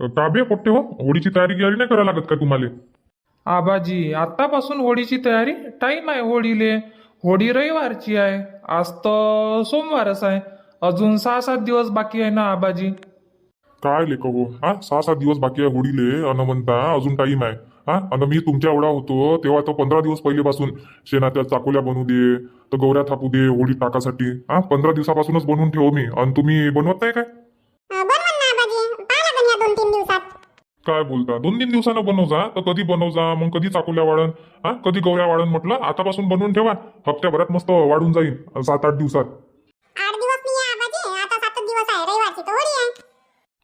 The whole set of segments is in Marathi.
का बे पोट्टे हो होळीची तयारी गियारी नाही करायला लागत का तुम्हाला? आबाजी आतापासून होळीची तयारी टाईम आहे होळीले. होळी रविवारची आहे. आज तर सोमवारच आहे. अजून सहा सात दिवस बाकी आहे ना आबाजी? काय लेख हो हा सहा सात दिवस बाकी आहे होळीले अन म्हणता अजून टाईम आहे. हा अन मी तुमच्या एवढा होतो तेव्हा तर पंधरा दिवस पहिलेपासून शेणाच्या चाकोल्या बनवू दे तर गौऱ्या थापू दे होळी टाकासाठी. हा पंधरा दिवसापासूनच बनवून ठेवू मी. आणि तुम्ही बनवत नाही काय बनवून ना आबाजी पाहा लागेल या दोन तीन दिवसात काय बोलता? दोन तीन दिवसानं बनवजा तर कधी बनवजा? मग कधी चाकोल्या वाढन? हा? कधी गौऱ्या वाढन म्हटलं? आतापासून बनवून ठेवा. हप्त्याभरात मस्त वाढून जाईल. सात आठ दिवसात. आठ दिवस नाही आहे आबाजी. आता सातच दिवस आहे. रविवारची तर होळी आहे.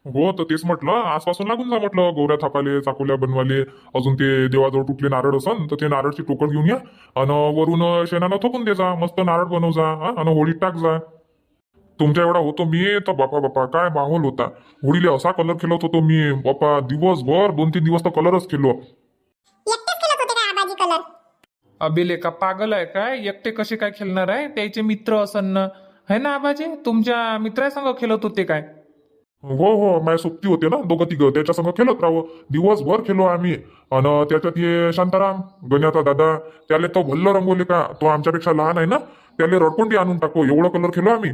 हो तर तेच म्हटलं. आजपासून लागून जा म्हटलं. गौऱ्या थापाले चाकोल्या बनवाले. अजून ते देवाजवळ तुटले नारळ असन तर ते नारळची टोकर घेऊन या. आणि वरून शेणानं थोपून दे जा. मस्त नारळ बनव जा आणि होळीत टाक जा. तुमच्या एवढा होतो मी तर बापा बापा काय माहोल होता. होळीले असा कलर खेळत होतो मी. बापा दिवसभर दोन तीन दिवस तर कलरच खेळलो एकटेच खेळत होते काय आबाजी कलर का पागल आहे काय? एकटे कसे काय खेळणार आहे? त्याचे मित्र असन ना. है ना आबाजी? तुमच्या मित्रासंग खेळत होते काय? हो हो माझ्या सोबती होते ना दोघं तिघं. त्याच्या संग खेळत राहो. दिवसभर खेळलो आम्ही. आणि त्याच्यात हे शांताराम गण्याचा दादा. त्याला तो भल्ल रंगवले का? तो आमच्यापेक्षा लहान आहे ना. त्याला रडकोंडी आणून टाको. एवढं कलर खेळलो आम्ही.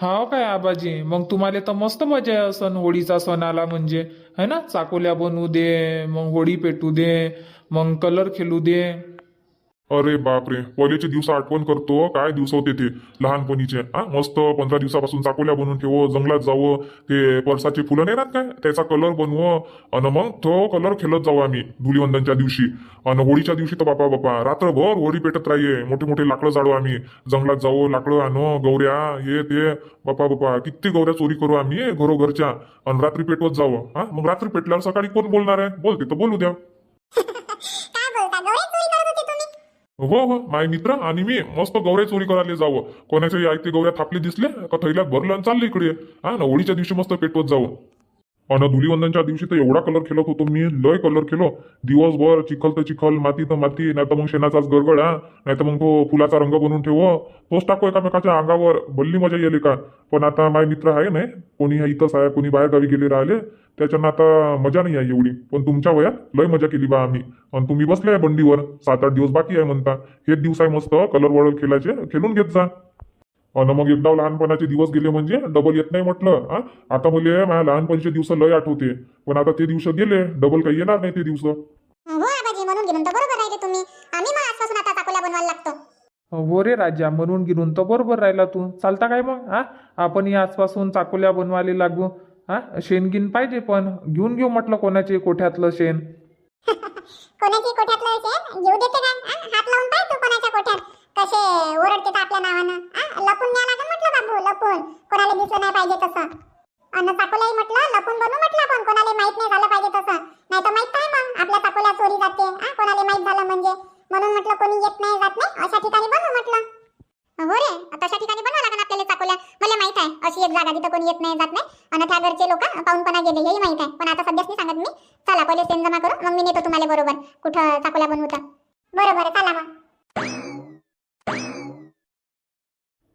हाव काय आबाजी? मग तुम्हाला तर मस्त मजा आहे सण होळीचा सण आला म्हणजे. है ना? चाकोल्या बनवू दे मग होळी पेटू दे मग कलर खेळू दे. अरे बापरे पहिलेचे दिवस आठवण करतो हो, काय दिवस होते ते? लहानपणीचे हा? मस्त पंधरा दिवसापासून चाकोल्या बनवून ठेव जंगलात जावं ते परसाचे फुलं नाही राहत काय? त्याचा कलर बनव आणि मग तो कलर खेळत जाऊ आम्ही धुलीवंदनच्या दिवशी. आणि होळीच्या दिवशी तर बापा बापा रात्रभर होळी पेटत राहिये मोठे मोठे लाकडं जाळू आम्ही जंगलात जाऊ लाकडं आणू गौऱ्या हे ते बापा बापा किती गौऱ्या चोरी करू आम्ही घरोघरच्या आणि रात्री पेटवत जावं हा? मग रात्री पेटल्यावर सकाळी कोण बोलणार आहे? बोलते तर बोलू द्या काय बोलता गौरी चोरी करत होते तुम्ही हो हो माय मित्र आणि मी मस्त गौऱ्या चोरी करायला जावं. कोणाच्या आयते गौऱ्या थापले दिसले का थैल्यात भरलं आणि चालले इकडे. हा ना होळीच्या दिवशी मस्त पेटवत जावं. आणि धुलीवंदनच्या दिवशी तर एवढा कलर खेळत होतो मी लय कलर खेळलो. दिवसभर चिखल तर चिखल माती तर माती नाही तर मग शेणाचाच गरगड हा. नाही तर मग तो फुलाचा रंग बनवून ठेव तोच टाको एकामेकाच्या अंगावर. भल्ली मजा येईल का? पण आता माझे मित्र आहे नाही कोणी इथंच आहे कोणी बाहेर गावी गेले राहिले त्याच्यानं आता मजा नाही आहे एवढी. पण तुमच्या वयात लय मजा केली बा आम्ही. आणि तुम्ही बसले आहे बंडीवर सात आठ दिवस बाकी आहे म्हणता. हेच दिवस आहे मस्त कलर वळर खेळायचे खेळून घेत जा. आणि मग एकदा लहानपणाचे दिवस गेले म्हणजे डबल येत नाही म्हटलं हा? आता मुले माझ्या लहानपणीचे दिवस लय आठवते. पण आता ते दिवस गेले डबल काही येणार नाही ते दिवस. हो आबाजी म्हणून घेऊन तर बरोबर राहिले तुम्ही. आम्ही मग आजपासून आता चाकोल्या बनवायला लागतो. हो रे राजा म्हणून गिरून तर बरोबर राहिला तू. चालता काय मग हा? आपण या आजपासून चाकोल्या बनवायला लागू हा? शेणगिन पाहिजे पण घेऊन घेऊ म्हटलं कोणाचे कोठ्यातलं शेण? कोणाची कोठ्यातलं शेण? घेऊ देते काय? हात लावून पाय तू कोणाच्या कोठ्यात. कसे ओरडते आपल्या कोणाला नाही पाहिजे तसं. अन्न चाकोल्याही म्हटलं लपून बनवू म्हटलं आपण कोणाला माहीत नाही झालं पाहिजे तसं. नाही तर माहीत काय मग? आपल्या चाकोल्या चोरी जाते. हा कोणाला माहीत झालं म्हणजे? म्हणून म्हटलं कोणी येत नाही जात नाही. अशा ठिकाणी बनवू म्हटलं. हो रे तशा ठिकाणी बनवा लागेल आपल्याला चाकोल्या मला माहीत आहे अशी एक जागा तिथं कोणी येत नाही जात नाही. आणि त्या घरचे लोक पाहूनपणा गेले हेही माहीत आहे. पण आता सध्याच नाही सांगत मी. चला पहिले सेन जमा करू. मग मी नेतो तुम्हाला बरोबर. कुठं चाकोल्या बनवता बरोबर चला मग.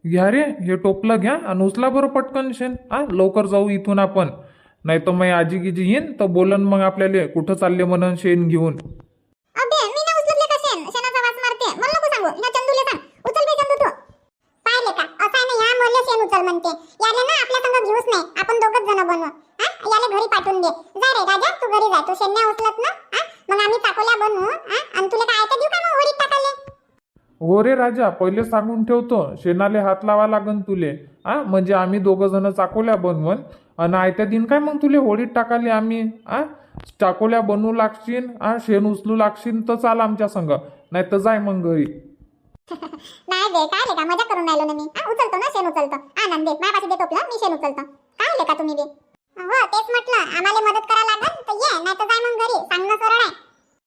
घ्या रे हे टोपलं घ्या आणि उचला बरं पटकन शेण. हा लवकर जाऊ इथून आपण. नाही तर मग आजी गिजी येईन तर बोलन मग आपल्याला कुठं चालले म्हणून शेण घेऊन. अबे मी ना उचलले का शेण? शेणाचा वास मारते. मला नको सांगू. ह्या चंदूले सांग. उचल बे चंदू तू. पाहिले का? असं आहे ना ह्या मोरले शेण उचल म्हणते. याले ना आपल्या संग घेऊच नाही. आपण दोघच जण बनवू हा? याले घरी पाठवून दे. जा रे राजा तू घरी जा. तू शेण नाही उचलत ना? हा? मग आम्ही चाकोल्या बनवू हा? आणि तुला काय ऐका देऊ का मग हो रे राजा पहिले सांगून ठेवतो शेणाले हात लावा लागन तुले. आ म्हणजे आम्ही दोघं जण चाकोल्या बनवून आणि आयत्या दिन काय मग तुले होळीत टाकाले आम्ही? आ चाकोल्या बनवू लागशील आ शेण उचलू लागशील तर चाल आमच्या संग नाही तर जाय मग घरी. नाही बे काय रे का? मजा करून राहिलो ना मी. हा उचलतो ना शेण उचलतो. आनंद दे माझ्यापाशी दे टोपलं मी शेण उचलतो. काय रे का तुम्ही बे? हो तेच म्हटलं आम्हाला मदत करा लागल तर ये नाही तर जाय मग घरी. सांगणं सरळ आहे.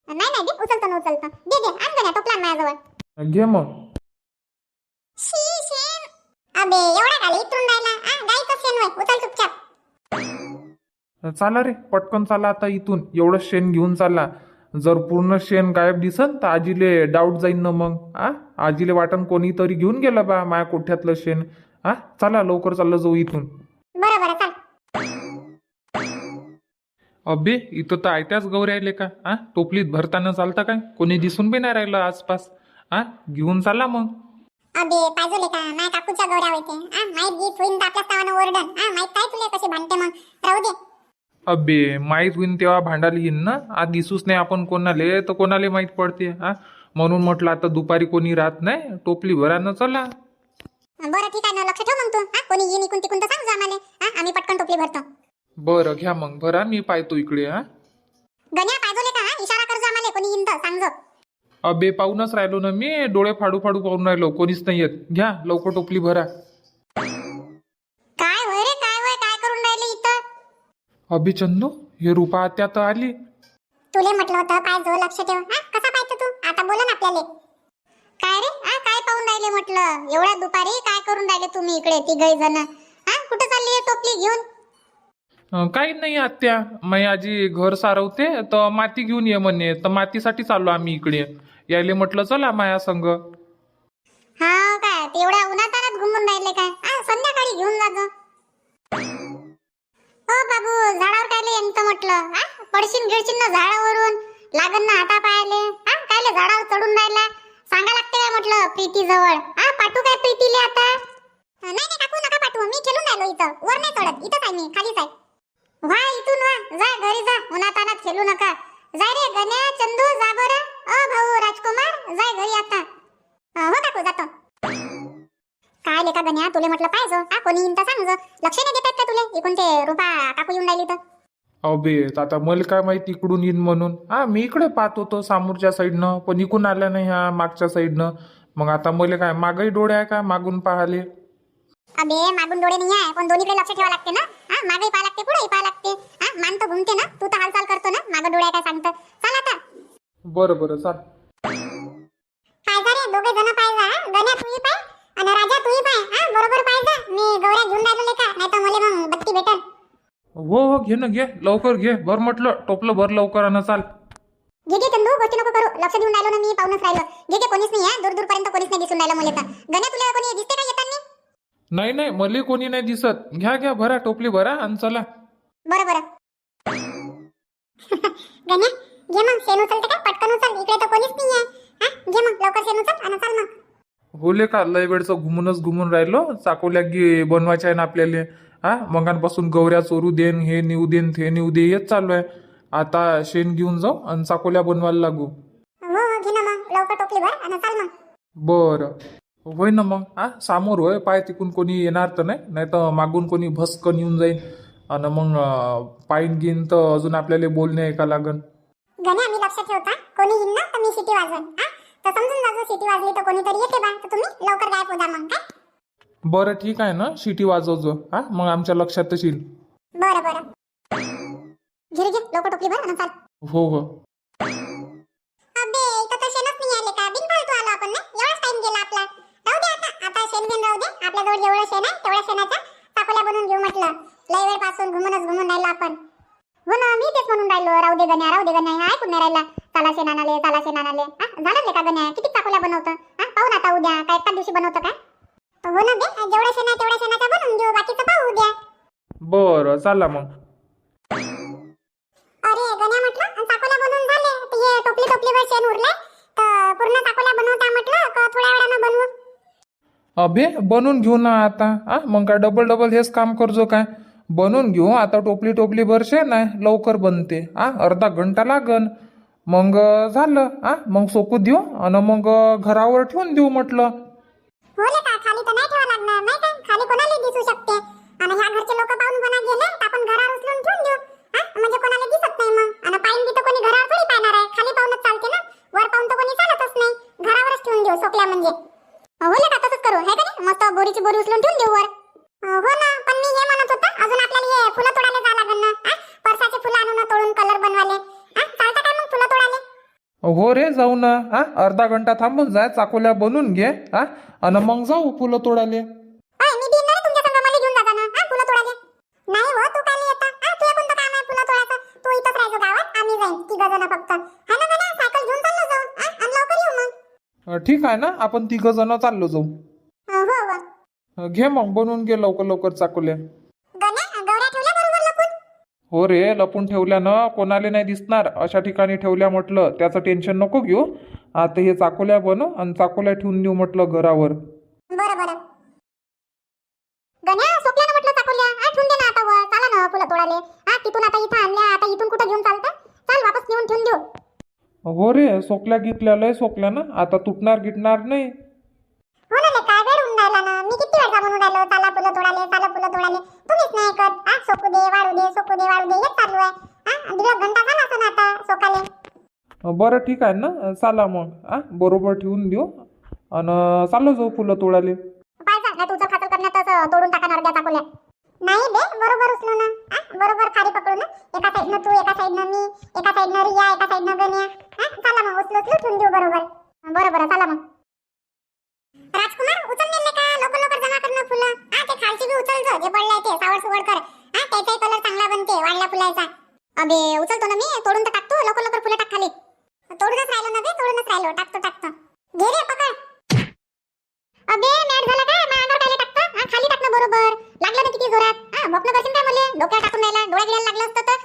नाही नाही दे उचलतो ना उचलतो. दे दे आण गण्या टोपला आण माझ्याजवळ. घे मग. शी शेण अबे एवढा खाली इथून राहिला. आ गाईचं शेण होय उचल चुपचाप. चाला रे पटकन चाला आता इथून. एवढं शेण घेऊन चालला जर पूर्ण शेण गायब दिसन तर आजीले डाऊट जाईन ना मग. आ? आजीले वाटन कोणीतरी घेऊन गेलं बा माया कोठ्यातलं शेण. आ? चला लवकर चाललं जाऊ इथून. बरं बरं चल. अबे इथं तर आयत्याच गौऱ्याले का? आ? टोपलीत भरताना चालतं काय? कोणी दिसून बी नाही राहिलं आसपास. आ घेऊन चाला मग. अबे पाहिजे का? नाही काकूच्या गौऱ्या होते. हा माहीत गीत होईन तर आपल्याच नावानं ओरडन. हा माहीत काय तुला कसे भांडते मग? राहू दे. अबे माहीत होईन तेव्हा भांडायला येईन ना? आज दिसूच नाही आपण कोणाले तर कोणाला माहीत पडते? हा? म्हणून म्हटलं आता दुपारी कोणी राहत नाही टोपली भरानं चला. बरं ठीक आहे ना. लक्ष ठेव मग तू. हा कोणी येईन इकून तिकून तर सांग आम्हाला. हा आम्ही पटकन टोपली भरतो. बरं घ्या मग. भरा मी पाहतो इकडे हा. गण्या पाहिजे का? हा इशारा कर आम्हाला. कोणी येईन तर सांग अबे पाहूनच राहिलो ना मी डोळे फाडू फाडू पाहून राहिलो कोणीच नाही येत. घ्या लवकर टोपली भरा. काय होय रे काय होय काय करून राहिले इथं? अबे चंदू हे रुपा आत्या तर आली. तुले म्हटलं होतं पाय जो लक्ष ठेव. हा कसा पाहतो तू? आता बोला ना आपल्याला. काय रे? हा काय पाहून राहिले म्हटलं? एवढ्या दुपारी काय करून राहिले तुम्ही इकडे तिघही जण? हा कुठे चालली आहे टोपली घेऊन? काही नाही आत्या. मी आजी घर सारवते तर माती घेऊन ये म्हणे. तर मातीसाठी चाललो आम्ही इकडे. यायले म्हटलं चला माया संग. हा हो काय ते एवढ्या उन्हातानात घुमून राहिले काय आ संध्याकाळी घेऊन जातो. हो बाबू झाडावर कायले यंत म्हटलं? हा पडशीन गिळशीन ना झाडावरून. लागन ना हाता पायाले. हा कायले झाडावर चढून राहिला? सांगा लागते काय म्हटलं प्रीती जवळ हा पाठवू काय प्रीतीले आता? नाही नाही काकू नका पाठवू. मी खेळून राहिलो इथं. वर नाही चढत. इथंच आहे मी खालीच आहे. वा इथून वा. जा घरी जा. उन्हातानात खेळू नका. जाय रे गण्या चंदू जा बरं. अ भाऊ राजकुमार जाय घरी आता. अं, हो काकू जातो. काय लेका गण्या तुले म्हटलं पाहिजे हा. कोणी येईन तर सांग. लक्ष नाही देतात का तुले? इकडून ते रुपा काकू येऊन राहिली तर. अबे आता मला काय माहिती इकडून येईन म्हणून. हा मी इकडे पाहत होतो समोरच्या साईडनं. पण इकडून आल्या नाही ह्या मागच्या साईडनं. मग आता मला काय मागही डोळे आहे का? मागून पाहिले. अबे मागून डोळे नाही आहे. पण दोन्हीकडे लक्ष ठेवा लागते ना? हा मागे पाहा लागते पुढेही पाहा लागते. हा मान तर घुमते ना तू तर हालचाल करतो ना मागं डोळे काय सांगतं. चल आता. बरं बरं चाल. पाय जा रे दोघे जण पाय जा हा? गण्या तूही पाय आणि राजा तूही पाय हा. बरोबर पाय जा. मी गौऱ्या घेऊन राहिलो का? नाही तर मला मग बत्ती भेटल. हो हो घे ना घे. लवकर घे. भर म्हटलं टोपलं भर लवकर आणि चाल. घे घे चंदू. गोष्टी नको करू. लक्ष देऊन राहिलो ना मी पाहूनच राहिलो. घे घे कोणीच नाही आहे दूर दूरपर्यंत कोणीच नाही दिसून राहिलं मला तर. गण्या तुला कोणी दिसते का येताना? नाही नाही मला कोणी नाही दिसत. घ्या घ्या भरा टोपली भरा आणि चला. बरं बरं. गण्या घे मग शेण उचलते का? पटकन उचल. इकडे तर कोणीच नाही आहे. हा? घे मग लवकर शेण उचल आणि चाल मग. होले का लय वेळचं घुमूनच घुमून राहिलो. चाकोल्या गे बनवायच्या आहे ना आपल्याला. हा? मगांपासून गौऱ्या चोरू देन हे नेऊ देन ते नेऊ दे हेच चालू आहे. आता शेण घेऊन जाऊ आणि चाकोल्या बनवायला लागू. हो हो घे ना मग. लवकर टोपली भर आणि चाल मग. बरं. होय ना मग? हा समोर होय पाय तिकून कोणी येणार तर नाही? नाही तर मागून कोणी भस्कन येऊन जाईल. आणि मग पायीन घेईन तर अजून आपल्याला बोलणे ऐका लागन. ठेवता कोणी येईन ना तर मी सिटी वाजवन तर समजून जाजो सिटी वाजली तर कोणीतरी येते बा. तर तुम्ही लवकर गायब होता मग काय? बरं ठीक आहे ना शिटी वाजवजो हा? मग आमच्या लक्षात येईल बरं बरं. घे रे घे लवकर टोपली भर आणि चाल. हो हो. आपल्याजवळ जेवढं शेण आहे तेवढ्या शेणाच्या चाकोल्या बनवून घेऊ म्हटलं. लय वेळपासून घुमूनच घुमून राहिलो आपण. हो ना मी तेच म्हणून राहिलो. राहू दे गण्या राहू दे गण्या हे ऐकून नाही राहिला. चला शेण आणाले चला शेण आणाले. हा झालं का गण्या? किती चाकोल्या बनवतं? हा पाहू ना आता उद्या काय एकाच दिवशी बनवतं का हो ना दे जेवढं शेण आहे तेवढ्या शेणाच्या बनवून घेऊ. बाकीचं पाहू उद्या. बरं चला मग. अरे गण्या म्हटलं आणि बनवून झाले. तर हे टोपली टोपलीवर शेण उरले तर पूर्ण चाकोल्या बनवता म्हटलं का थोड्या वेळानं बनवू? अभे बनवून घेऊ ना आता. हा मग काय डबल डबल हेच काम करजो काय? बनवून घेऊ आता टोपली टोपली भरशे नाही लवकर बनते. आ अर्धा घंटा लागन. मग झालं. आ मग सोकू देऊ आणि मग घरावर ठेवून देऊ म्हटलं. होले का खाली तर नाही ठेवा लागणार नाही काय खाली कोणाला दिसू शकते. आणि ह्या घरचे लोक पाहून कोणा गेले तर आपण घरावर उचलून ठेवून देऊ. हा म्हणजे कोणाला दिसत नाही मग. आणि पाहिन बी तर कोणी घरावर थोडी पाहणार आहे. खाली पाहूनच चालते ना. वर पाहून तर कोणी चालतच नाही. घरावरच ठेवून देऊ सोकल्या म्हणजे. हो ना तसंच करू. है का नाही? मस्त बोरीची बोरी उचलून ठेवून देऊ वर. हो ना पण मी हे म्हणत होतं अजून आपल्याला हे फुलं तोडायला जावं लागेल ना? हा? परसाचे फुलं आणून तोडून कलर बनवाले हा चालतं काय मग फुलं तोडाले हो रे जाऊ ना. हा अर्धा घंटा थांबून जाय चाकोल्या बनवून घे. हा आणि मग जाऊ फुलं तोडाले अय, मी बी येणार आहे तुमच्या संग मला घेऊन जाता ना हा फुलं तोडाले नाही हो तू काय येता हा तुझ्या कोणतं काम आहे फुलं तोडायचं तू इथंच राहायचो गावात आम्ही जाईन तिघ जण फक्त हा ना गण्या सायकल घेऊन चाललो जाऊ हा आणि लवकर येऊ मग अं, ठीक आहे ना? आपण तिघ जण चाललो जाऊ. हो हो अं, घे मग बनवून घे लवकर लवकर चाकोल्या. गण्या गौऱ्या ठेवल्या बरोबर लपून? हो रे लपून ठेवल्यानं कोणाला नाही दिसणार. अशा ठिकाणी ठेवल्या म्हटलं त्याचं टेन्शन नको घेऊ. आता हे चाकोल्या बनव आणि चाकोल्या ठेवून देऊ म्हटलं घरावर. बरं बरं. गण्या सोपल्या ना म्हटलं चाकोल्या. हा ठेवून दे ना आता वर. चला ना फुलं तोडाले हा तिथून आता इथं आणल्या. आता इथून कुठं घेऊन चालता? चाल वापस नेऊन ठेवून देऊ. हो रे सोकल्या घेतल्या लय सोकल्या ना. आता तुटणार गिटणार नाही. हो ना लेका वेळ होऊन राहिला ना. मी किती वेळचा म्हणून राहिलो? चला फुलं तोडाले चला फुलं तोडाले. तुम्हीच नाही ऐकत. सोकू दे वाढू दे सोकू दे वाढू दे हेच चालू आहे. हा दीड एक घंटा झाला असं आता सोकाले. बरं ठीक आहे ना. चाला मग. आ बरोबर ठेवून देऊ. आणि चाललो जाऊ फुलं तोडाले. तुझं खातर करण्यात तोडून टाका अर्ध्या चाकोल्या नाही बे बरोबर उचलू ना. बरोबर खाली पकडू ना एका साईडनं तू एका साईडनं मी एका साईडनं रिया एका साईडनं गण्या. हा? चला मग उचलू उचलू ठेवून देऊ बरोबर. बरोबर चला मग. राजकुमार उचल नेले का? लवकर लवकर जमा कर ना फुलं. हा ते खालची बी उचल जे पडलंय ते सावड सुवड कर. हा त्याचाही कलर चांगला बनते वाढल्या फुलायचा अबे उचलतो ना मी तोडून तर टाकतो लवकर लवकर फुलं टाक खाली. तोडूनच राहिलो ना बे तोडूनच राहिलो टाकतो टाकतो. घे रे पकड. अबे मॅट झाला काय खाली टाकणं बरोबर. लागलं ना किती जोरात? हा भोकणं करशील काय मले? डोक्यात टाकून राहिला डोळ्या गिळायला लागलं असतं तर?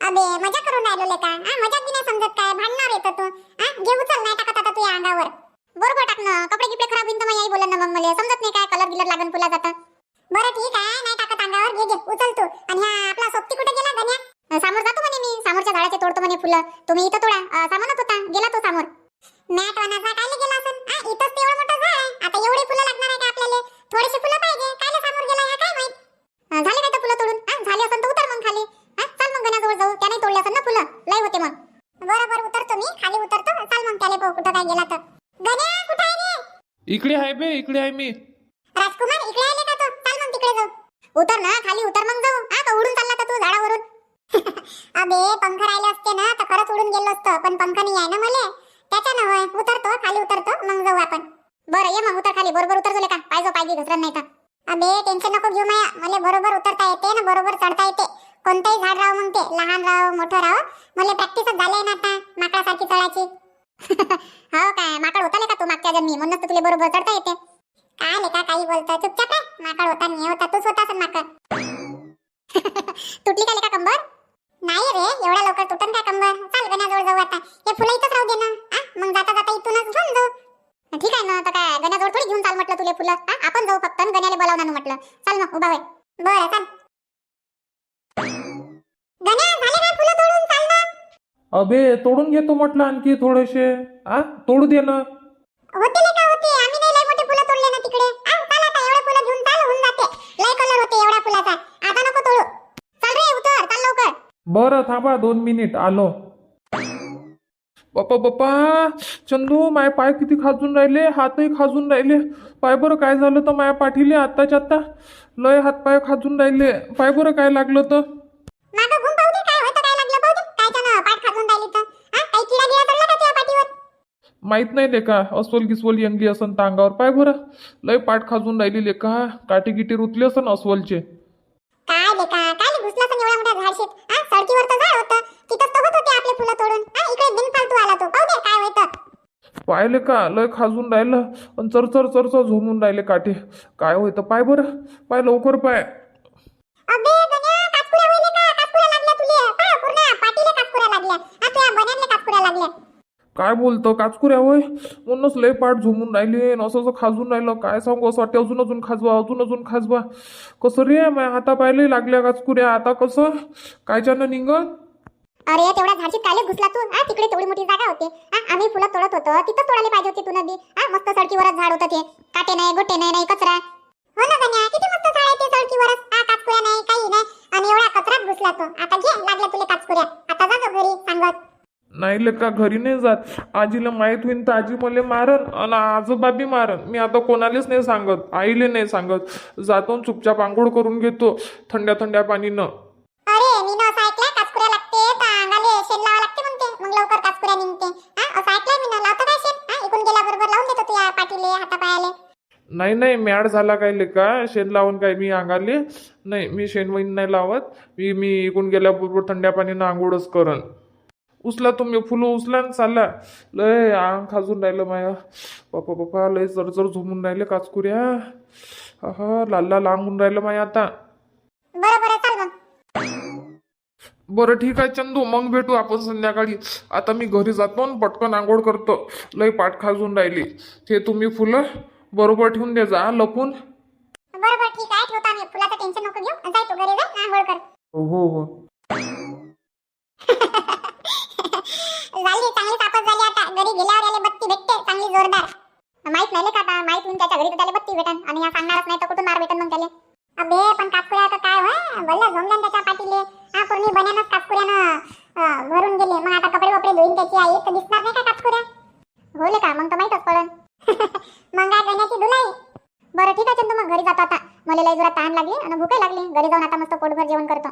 अबे मजा करून राहिलो लेका. हा मजाक बी नाही समजत काय भांडणार येतं तू. हा घे उचल नाही टाकत आता तू या अंगावर. बरोबर टाकणं कपडे गिपडे खराब होईन तर मग आई बोलन ना मग मला. समजत नाही काय कलर गिलर लागन फुला जातं. बरं ठीक आहे नाही टाकत अंगावर. घे घे उचल तू. आणि हा आपला सोबती कुठे गेला गण्या समोर जातो म्हणे मी. समोरच्या झाडाचे तोडतो म्हणे फुलं. तुम्ही इथं तोडा. अं, सामानच होता. गेला तो समोर. मॅट वनाचा काय गेला असन? हा इथंच तेवढं मोठं झाड आहे. आता एवढे फुलं लागणार आहे का आपल्याला? थोडीशी फुलं पाहिजे. कायले समोर गेला काय माहीत? अं, झाले काय तर फुलं तोडून? हा झाले असन तर उतर मग खाली. हा चाल मग गण्याजवळ जाऊ. त्याने तोडले असन ना फुलं. लय होते मग. बरोबर उतरतो मी. खाली उतरतो. चाल मग त्याला पाहू कुठं काय गेला तर. गण्या कुठं आहे रे? इकडे आहे बे इकडे आहे मी. राजकुमार इकडे आले का तो? चाल मग तिकडे जाऊ. उतर ना खाली उतर मग जाऊ. हा का उडून चालला का तू झाडावरून? अबे पंख राहिले असते ना तर खरंच उडून गेलो असतो. पण पंख नाही आहे ना मले. त्याच्यानं होय उतरतो खाली उतरतो. मग जाऊ आपण. बरं ये मग उतर खाली. बरोबर उतर का पाहिजे पाहिजे घसरण नाही तर अबे टेन्शन नको घेऊ माया. मला बरोबर उतरता येते ना बरोबर चढता येते. कोणतंही झाड राव मग ते. लहान राव मोठं राव मला प्रॅक्टिसच झालंय ना आता माकडासारखी चढायची. हो काय? माकड होता का तू मागच्या जन्मी. म्हणून तुले तुला बरोबर चढता येते. काय लेका काही बोलतो? चुपचाप आहे माकड होता नाही होता. तूच होता माकड. तुटली का लेका कंबर? नाही रे. एवढ्या लवकर तुटन का कंबर? चाल गण्याजवळ जाऊ आता. हे फुलं इथंच राहू दे ना. मग जाता जाता इथूनच घेऊन जाऊ. ना तर काय? गण्याजवळ थोडी घेऊन चाल म्हटलं तुले फुलं? आपण जाऊ फक्त. आणि गण्याला बोलावणार ना म्हटलं. चल मग उभा होय. बरं चाल. गण्या झाले काय फुलं तोडून? चाल ना. अबे तोडून घेतो म्हटलं आणखी थोडेसे. आ? तोडू दे ना. होते ले का? होते आम्ही नाही लय मोठे फुलं तोडले ना तिकडे. आ, चाल आता एवढे फुलं घेऊन चाल होऊन जाते. लय कलर होते एवढ्या फुलाचा. आता नको तोडू. चाल रे उतर. चाल लवकर. बरं थांबा दोन मिनिट आलो. बाप्पा बाप्पा चंदू माय पाय किती खाजून राहिले हातही खाजून राहिले. पाय बरं काय झालं तर माया पाठीले आत्ताच्या आत्ता? लय हात पाय खाजून राहिले. पाय बरं काय लागलं तर? माहीत नाही लेका अस्वल गिस्वल यंगली असन तर अंगावर पाय बरं. लय पाठ खाजून राहिली लेका. काठी गिटी रुतली असन अस्वलचे. पाहिले का? लय खाजून राहिलं. आणि चरचर चरचर झोमून राहिले काठी. काय होतं पाय बरं. पाय लवकर पाय. काय बोलतं? काचकुऱ्या होय? म्हणूनच लय पाठ झोमून राहिले न असं असं खाजून राहिलं. काय सांगू? असं वाटते अजून अजून खाजवा अजून अजून खाजवा. कसं रे? माझ्या हाता पायले लागल्या काचकुऱ्या आता कसं? कायच्यानं निघत अरे तेवढ्या झाडशीत कायले घुसला तू? हा तिकडे तेवढी मोठी जागा होती. हा आम्ही फुलं तोडत होतो. तिथं तोडायला पाहिजे होती तू नदी हा मस्त सडकीवरच झाड होतं ते. काटे नाही गोटे नाही नाही कचरा. हो ना गण्या किती मस्त झाड आहे ते सडकीवरच. हा काचकुऱ्या नाही काही नाही. आणि एवढ्या कचरात घुसला तो. आता घे लागल्या तुला काचकुऱ्या आता जा जो घरी सांगत. नाही लेका घरी नाही जात. आजीला माहीत होईन तर आजी मला मारन आणि आजोबा बी मारन. मी आता कोणालाच नाही सांगत आईले नाही सांगत. जातो आणि चुपचाप आंघोळ करून घेतो थंड्या थंड्या पाणीनं. नाही नाही मॅड झाला काय लेका? शेण लावून काय मी अंगाले? नाही मी शेणवैन नाही लावत. मी मी इकून गेल्याबरोबर थंड्या पाणीनं आंघोळच करन उचला तुम्ही फुलं उचला आणि चालला लय अंग खाजून राहिलं माया. बापा बापा लय जरजर झोमून राहिले काचकुऱ्या. हा लाल लाल अंगून राहिलं माया आता. बरं ठीक आहे चंदू मग भेटू आपण संध्याकाळी. आता मी घरी जातो आणि पटकन आंघोळ करतो. लय पाठ खाजून राहिली. ते तुम्ही फुलं बरोबर ठेवून दे जा लपून. बरं बरं ठीक आहे. ठेवता मी फुलाचं टेन्शन नको घेऊ. जाय तू घरी जाय आंघोळ कर. हो हो झाली चांगली तापत झाली आता. घरी गेल्यावर याला बत्ती भेटते. चांगली जोरदार. माहीत नाही का आता? माहीत होऊन त्याच्या घरी त्याला बत्ती भेटन. आणि या सांगणारच नाही तर कुठून मार भेटन मग त्याला? अबे पण कापकुऱ्या आता काय होय भल्ला झोमल्यान त्याच्या पाठीले. हा पूर्ण बन्यानच कापकुऱ्यानं भरून गेले. मग आता कपडे वपडे धुईन त्याची आई. तर दिसणार नाही का कापकुऱ्या होले का? मग तर माहीतच पडन. मग गण्याची धुलाई. बरं ठीक आहे चंदू मग घरी जातो आता. मला लई जोरात ताण लागली आणि भूकही लागली. घरी जाऊन आता मस्त पोटभर जेवण करतो.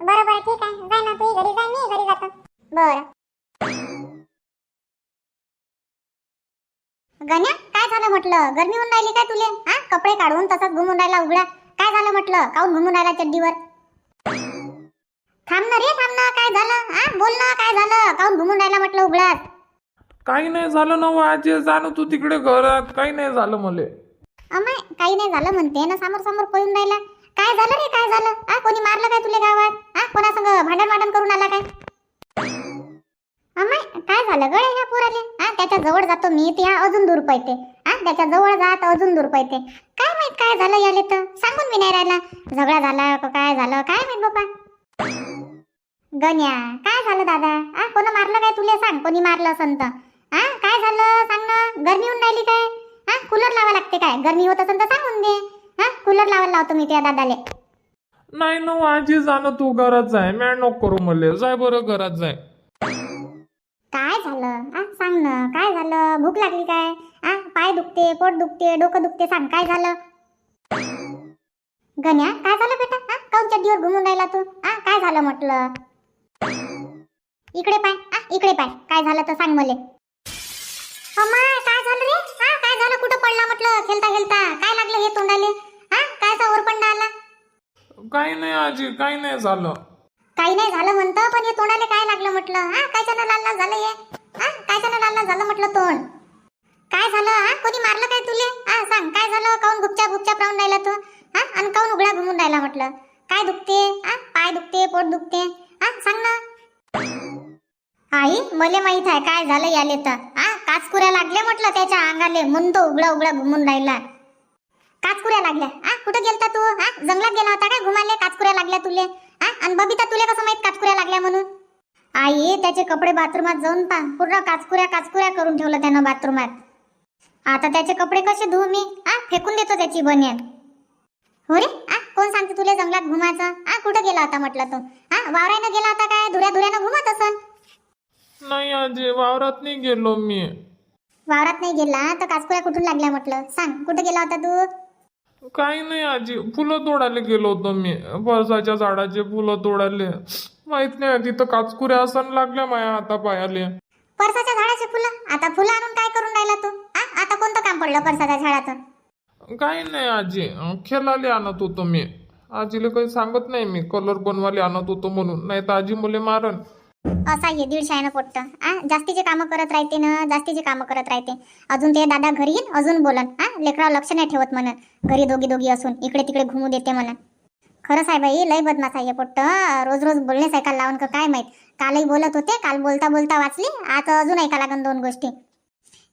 बरं बरं ठीक आहे. जाय ना तू. घरी जाय मी. घरी जातो. बरं. गण्या काय झालं म्हटलं? गर्मी होऊन राहिली काय तुले? हा? कपडे काढून तसंच घुमून राहिला उघडा. काय झालं म्हटलं? काऊन घुमून राहिला चड्डीवर? थांब ना रे थांब ना. काय झालं? हा? बोल ना काय झालं? काऊन घुमून राहिला म्हटलं उघड्यात काही नाही झालं ना हो, आजी जा तू तिकडे घरात. काही नाही झालं मले. अमाय काही नाही झालं म्हणते. ना समोर समोर पळून राहिला. काय झालं रे काय झालं? हा कोणी मारलं काय तुले गावात? हा कोणासंग भांडण वाटण करून आला काय? अमाय काय झालं गळे ह्या पोराले? हा त्याच्याजवळ जातो मी ते ह्या अजून दूर पैते हा त्याच्याजवळ जात अजून दूर पैते काय माहीत काय झालं याले तर? सांगून मी नाही राहिला. झगडा झाला का काय झालं? काय माहीत बाबा गण्या काय झालं दादा? हा कोण मारलं काय तुले? सांग कोणी मारलं असंत तर. हा काय झालं? सांग ना. गरमी होऊन राहिली काय? हा कूलर लावा लागते काय? गरमी होत असेल तर सांगून दे. हा कूलर लावायला लावतो मी त्या दादाले. नाही ना आजी जा ना तू घरात जाय. मॅ नको करू मले जाय बरं घरात जाय. काय झालं? हा सांग ना. काय झालं? भूक लागली काय? हा पाय दुखते पोट दुखते डोकं दुखते. सांग काय झालं? गण्या काय झालं बेटा? हा काऊन चड्डीवर घुमून राहिला तू? हा काय झालं म्हटलं? इकडे पाय. हा इकडे पाय. काय झालं तर सांग मले. अम्मा काय झालं रे? हा काय झालं? कुठं पडला म्हटलं? खेळता खेळता. काय लागलं हे तोंडाले? हा काय असा ओरपंडा आला? काही नाही आजी काही नाही झालं. काही नाही झालं म्हणतं पण हे तोंडाले काय लागलं म्हटलं? हा कायच्यानं लाल लाल झालं हे? हा कायच्यानं लाल लाल झालं म्हटलं तोंड? काय झालं? हा कोणी मारलं काय तुले? हा सांग काय झालं? काऊन गुपचाप गुपचाप राहून राहिला तू? हा आणि काऊन उघडा घुमून राहिला म्हटलं? काय दुखते? हा पाय दुखते पोट दुखते? हा सांग ना. आई मले माहीत आहे काय झालं याले तर? हा काचकुऱ्या लागल्या म्हटलं त्याच्या अंगाले. म्हणून तो उघडा उघडा घुमून राहिला. काचकुऱ्या लागल्या. हा कुठं गेलता तू? हा जंगलात गेला होता काय? घुमाले काचकुऱ्या लागल्या तुले. हा आणि बबिता तुले कसं माहीत काचकुऱ्या लागल्या म्हणून? आई त्याचे कपडे बाथरूमात जाऊन पा पूर्ण काचकुऱ्या काचकुऱ्या करून ठेवलं त्यानं बाथरूमात. आता त्याचे कपडे कसे धुऊ मी? हा फेकून देतो त्याची बनियान. हो रे? हा कोण सांगते तुले जंगलात घुमायचं? हा कुठं गेला होता म्हटलं तू? हा वावरायनं गेला होता काय? धुऱ्या धुऱ्यानं घुमत असन? नाही आजी वावरात नाही गेलो मी. वावरात नाही गेला? तर काचकुऱ्या कुठून लागल्या म्हटलं? सांग कुठं गेला होता तू? काही नाही आजी फुलं तोडायला गेलो होतो मी. पळसाच्या झाडाचे फुलं तोडायले. माहीत नाही तिथं काचकुऱ्या असण लागल्या माया आता पायाले. परसाच्या झाडाची फुलं? आता फुलं आणून काय करून राहिला तू? हा आता कोणतं काम पडलं परसाच्या झाडाचं? काही नाही आजी खेळाले आणत होतो मी. आजीला काही सांगत नाही मी कलर बनवाले आणत होतो म्हणून. नाही तर आजी मुले मारन. असा आहे ना पोट्ट. आ जास्तीचे कामं करत राहते ना जास्तीचे कामं करत राहते. अजून ते दादा घरी येईन अजून बोलन. आ लेकरावर लक्ष नाही ठेवत म्हणून. घरी दोघी दोघी असून इकडे तिकडे घुमू देते म्हणा खरंच आहे बाई लय बदमाश आहे पोट्ट. रोज रोज बोलणे सायकल लावून का काय माहीत? कालही बोलत होते काल बोलता बोलता वाचली आता अजून ऐका लागन दोन गोष्टी.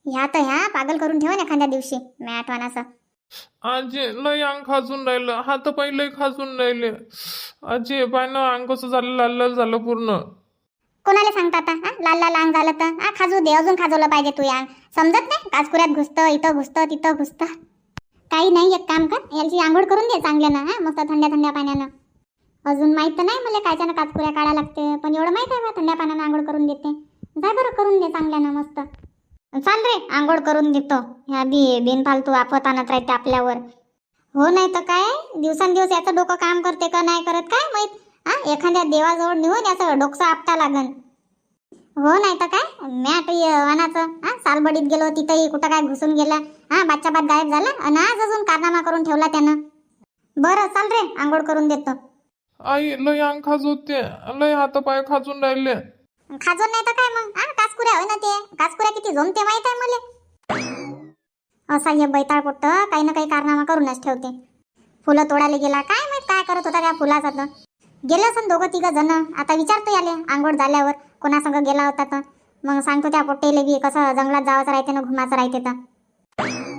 ह्या तर ह्या पागल करून ठेवा ना एखाद्या दिवशी मी आठवणाचं आजे लय अंग खाजून राहिलं. हात पहिले खाजून राहिले. आजी पाय ना अंग कसं झालं लाल लाल झालं पूर्ण. कोणाला सांगता आता हा? लाल लाल अंग झालं तर हा? खाजू दे अजून खाजवलं पाहिजे तू या. समजत नाही? काजकुऱ्यात घुसतं इथं घुसतं तिथं घुसतं. काही नाही एक काम कर. याची आंघोळ करून दे चांगल्यानं हा? मस्त थंड्या थंड्या पाण्यानं. अजून माहीत तर नाही मला कायच्यानं काजकुऱ्या काढा लागते पण एवढं माहीत आहे बा थंड्या पाण्यानं आंघोळ करून देते. जाय बरं करून दे चांगल्यानं मस्त. चाल रे आंघोळ करून देतो. ह्या बी बिनफालतू आपत आणत राहते आपल्यावर. हो नाही तर काय? दिवसांदिवस याचं डोकं काम करते का नाही करत काय माहीत? हा एखाद्या देवाजवळ नेऊन याचं डोकं आपटा लागन. हो नाही तर काय मॅट वानाचं हा सालबडीत गेलो तिथंही कुठं काय घुसून गेला. हा बादच्या बाद गायब झाला. आणि आज अजून कारनामा करून ठेवला त्यानं. बरं चाल रे आंघोळ करून देतो. आई लय अंग खाजवते. लय हात पाय खाजून राहिले. खाजून नाही तर काय मग? हा काचकुऱ्या होय ना ते? काचकुऱ्या किती जमते माहीत आहे मला? असा हे बैताळ पोट्ट काही ना काही कारनामा करूनच ठेवते. फुलं तोडायला गेला काय माहीत काय करत होता त्या फुलाचा तर. गेले असं दोघं तिघं जण. आता विचारतो याले आंघोळ झाल्यावर कोणासंग गेला होता तर. मग सांगतो त्या पोट्टेले बी कसं जंगलात जावंच राहते ना घुमाचं राहते तर.